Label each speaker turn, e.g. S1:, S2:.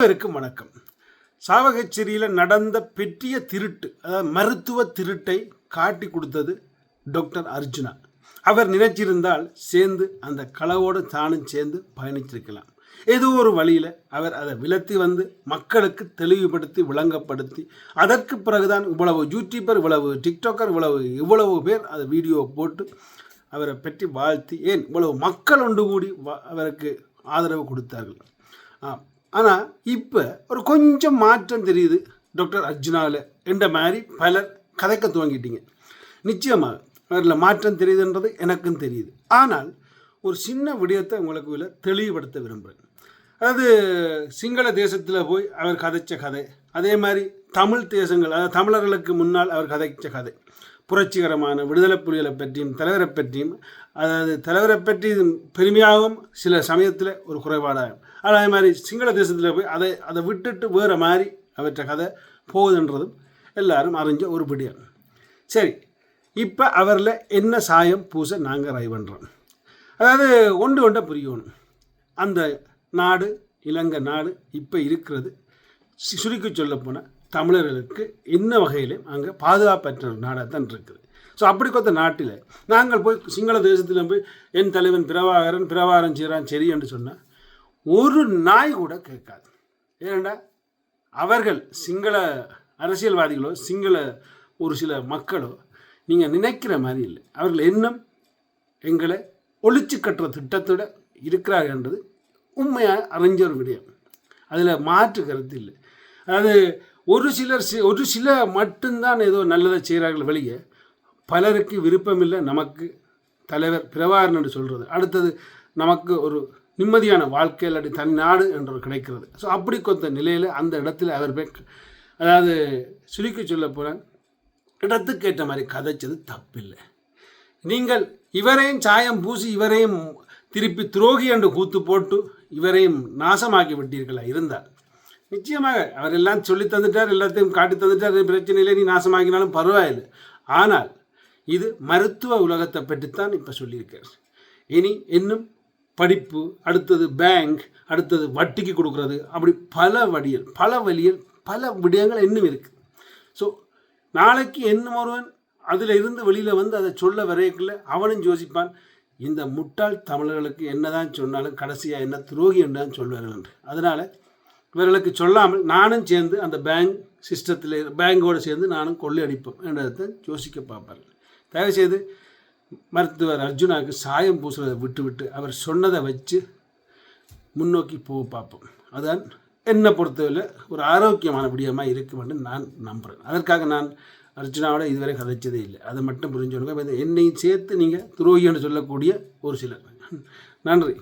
S1: அனைவருக்கும் வணக்கம். சாவகச்சேரியில் நடந்த பெற்றிய திருட்டு அதாவது மருத்துவ திருட்டை காட்டி கொடுத்தது டாக்டர் அர்ஜுனா. அவர் நினைச்சிருந்தால் சேர்ந்து அந்த களவோடு தானும் சேர்ந்து பயணிச்சிருக்கலாம் ஏதோ ஒரு வழியில் அவர் அதை விலத்தி வந்து மக்களுக்கு தெளிவுபடுத்தி விளங்கப்படுத்தி அதற்கு பிறகுதான் இவ்வளவு யூடியூபர் இவ்வளவு டிக்டாக்கர் இவ்வளவு இவ்வளவு பேர் அதை வீடியோ போட்டு அவரை பற்றி வாழ்த்தி ஏன் இவ்வளவு மக்கள் ஒன்று கூடி அவருக்கு ஆதரவு கொடுத்தார்கள். ஆனால் இப்போ ஒரு கொஞ்சம் மாற்றம் தெரியுது. டாக்டர் அர்ஜுனாவில் என்ற மாதிரி பலர் கதைக்க துவங்கிட்டீங்க. நிச்சயமாக அதில் மாற்றம் தெரியுதுன்றது எனக்கும் தெரியுது. ஆனால் ஒரு சின்ன விடயத்தை உங்களுக்கு இதில் தெளிவுபடுத்த விரும்புகிறேன் அதாவது சிங்கள தேசத்தில் போய் அவர் கதைச்ச கதை. அதே மாதிரி தமிழ் தேசங்கள் அதாவது தமிழர்களுக்கு முன்னால் அவர் கதைச்ச கதை. புரட்சிகரமான விடுதலை புலிகளை பற்றியும் தலைவரை பற்றியும் அதாவது தலைவரை பற்றி பெருமையாகவும் சில சமயத்தில் ஒரு குறைபாடாகும். அதே மாதிரி சிங்கள தேசத்தில் போய் அதை அதை விட்டுட்டு வேறு மாதிரி அவற்றை கதை போகுதுன்றதும் எல்லாரும் அறிஞ்ச ஒரு விடயம் சரி இப்போ அவரில் என்ன சாயம் பூச நாங்கள் ரை பண்ணுறோம் அதாவது ஒன்று ஒன்றை புரியணும். அந்த நாடு இலங்கை நாடு இப்போ இருக்கிறது சு- சுருக்கி சொல்லப்போனால் தமிழர்களுக்கு என்ன வகையிலும் அங்கே பாதுகாப்பற்ற நாடாக தான் இருக்குது. ஸோ அப்படி கொத்த நாட்டில் நாங்கள் போய் சிங்கள தேசத்தில் போய் என் தலைவன் பிரபாகரன் பிரபாகரன் செய்கிறான் சரி என்று சொன்னால் ஒரு நாய் கூட கேட்காது. ஏனண்டா? அவர்கள் சிங்கள அரசியல்வாதிகளோ சிங்கள ஒரு சில மக்களோ நீங்கள் நினைக்கிற மாதிரி இல்லை. அவர்கள் இன்னும் எங்களை ஒழிச்சு கட்டுற திட்டத்தோட இருக்கிறார்கள் என்றது உண்மையாக அறிஞ்ச ஒரு விடயம். அதில் மாற்று கருத்து இல்லை. அதாவது ஒரு சிலர் ஒரு சில மட்டும்தான் ஏதோ நல்லதை செய்கிறார்கள் வெளியே. பலருக்கு விருப்பமில்லை நமக்கு தலைவர் பிரபாகரன் என்று சொல்கிறது அடுத்தது நமக்கு ஒரு நிம்மதியான வாழ்க்கை இல்லாட்டி தன் நாடு என்று கிடைக்கிறது. ஸோ அப்படி கொத்த நிலையில் அந்த இடத்துல அவர் போய் அதாவது சுருக்கி சொல்ல போகிறேன் இடத்துக்கு ஏற்ற மாதிரி கதைச்சது தப்பில்லை. நீங்கள் இவரையும் சாயம் பூசி இவரையும் திருப்பி துரோகி என்று கூத்து போட்டு இவரையும் நாசமாக்கி விட்டீர்களா? இருந்தால். நிச்சயமாக அவர் எல்லாம் சொல்லி தந்துட்டார் எல்லாத்தையும் காட்டி தந்துட்டார் பிரச்சனையிலே பிரச்சனை இல்லை நீ நாசமாக்கினாலும் பரவாயில்லை. ஆனால் இது மருத்துவ உலகத்தை பற்றித்தான் இப்போ சொல்லியிருக்கார் இனி இன்னும் படிப்பு அடுத்தது பேங்க் அடுத்தது வட்டிக்கு கொடுக்கறது அப்படி பல வழியில் பல வழியில் பல விடயங்கள் இன்னும் இருக்குது ஸோ நாளைக்கு என்னும் ஒருவன் அதில் இருந்து வெளியில் வந்து அதை சொல்ல வரையக்குள்ள அவனும் யோசிப்பான் இந்த முட்டாள் தமிழர்களுக்கு என்னதான் சொன்னாலும் கடைசியாக என்ன துரோகி என்று தான் சொல்வார்கள் என்று. அதனால் இவர்களுக்கு சொல்லாமல் நானும் சேர்ந்து அந்த பேங்க் சிஸ்டத்தில் பேங்கோடு சேர்ந்து நானும் கொள்ளையடிப்போம் என்றதை யோசிக்க பார்ப்பார்கள். தயவுசெய்து மருத்துவர் அர்ஜுனாவுக்கு சாயம் பூசுறதை விட்டுவிட்டு அவர் சொன்னதை வச்சு முன்னோக்கி போக பார்ப்போம். அதான் என்னை பொறுத்தவரை ஒரு ஆரோக்கியமான விடியமாக இருக்கும் என்று நான் நம்புகிறேன் அதற்காக நான் அர்ஜுனாவோட இதுவரை கதைச்சதே இல்லை. அதை மட்டும் புரிஞ்சுக்கணும் என்னையும் சேர்த்து நீங்கள் துரோகி என்று சொல்லக்கூடிய ஒரு சிலர். நன்றி.